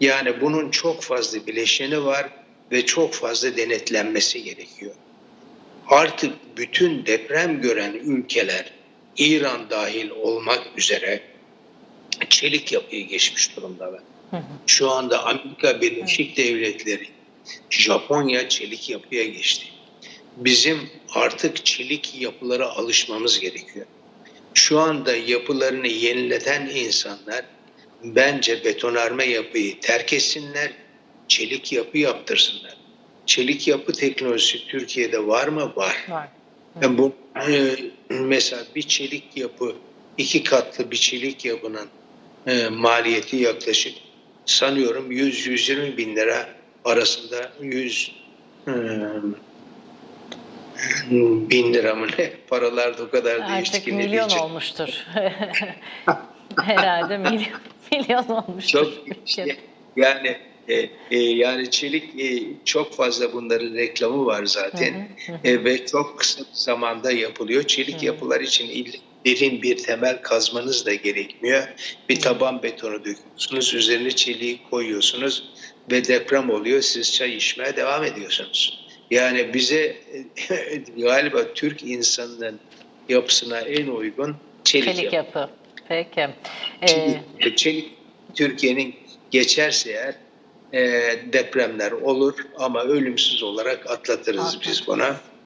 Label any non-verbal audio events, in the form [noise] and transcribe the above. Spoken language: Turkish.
Yani bunun çok fazla bileşeni var ve çok fazla denetlenmesi gerekiyor. Artık bütün deprem gören ülkeler İran dahil olmak üzere çelik yapıya geçmiş durumdalar. Şu anda Amerika Birleşik Devletleri, Japonya çelik yapıya geçti. Bizim artık çelik yapılara alışmamız gerekiyor. Şu anda yapılarını yenileten insanlar bence betonarme yapıyı terk etsinler, çelik yapı yaptırsınlar. Çelik yapı teknolojisi Türkiye'de var mı? Var. Var. Yani bu e, mesela bir çelik yapı, iki katlı bir çelik yapının e, maliyeti yaklaşık sanıyorum 100-120 bin lira arasında 100 e, bin lira mı ne? Paralar da o kadar değişti Artık ki ne milyon olmuştur. [laughs] Herhalde milyon, [laughs] milyon olmuştur. Çok işte, yani e, e, yani çelik e, çok fazla bunların reklamı var zaten E, ve çok kısa zamanda yapılıyor. Çelik yapılar için illa derin bir temel kazmanız da gerekmiyor. Bir taban betonu döküyorsunuz, üzerine çeliği koyuyorsunuz ve deprem oluyor. Siz çay içmeye devam ediyorsunuz. Yani bize e, [laughs] galiba Türk insanının yapısına en uygun çelik, Çelik yapı. yapı. Peki. Ee, çelik Türkiye'nin geçerse eğer e, depremler olur ama ölümsüz olarak atlatırız biz Atlatırız. buna.